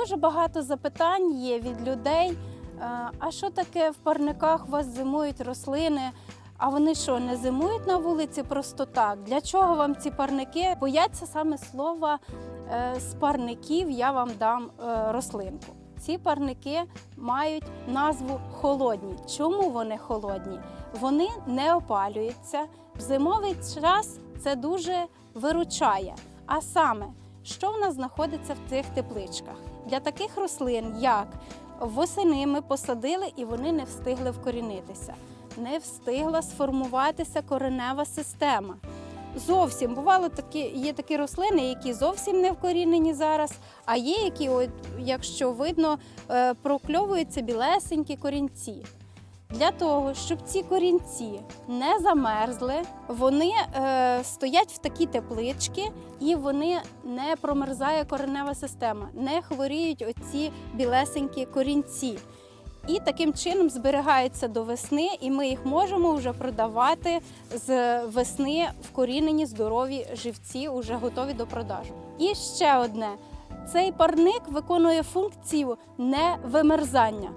Дуже багато запитань є від людей. е, А що таке в парниках у вас зимують рослини? А вони що, не зимують на вулиці просто так? Для чого вам ці парники? Бояться саме слова е, з парників я вам дам е, рослинку. Ці парники мають назву холодні. Чому вони холодні? Вони не опалюються. В зимовий час це дуже виручає. А саме, що в нас знаходиться в цих тепличках? Для таких рослин, як восени ми посадили і вони не встигли вкорінитися, не встигла сформуватися коренева система. Зовсім бувало такі, є такі рослини, які зовсім не вкорінені зараз, а є, які, от, якщо видно, е, прокльовуються білесенькі корінці. Для того, щоб ці корінці не замерзли, вони е, стоять в такі теплички і вони не промерзає коренева система, не хворіють оці білесенькі корінці. І таким чином зберігаються до весни, і ми їх можемо вже продавати з весни вкорінені здорові живці, вже готові до продажу. І ще одне: цей парник виконує функцію невимерзання.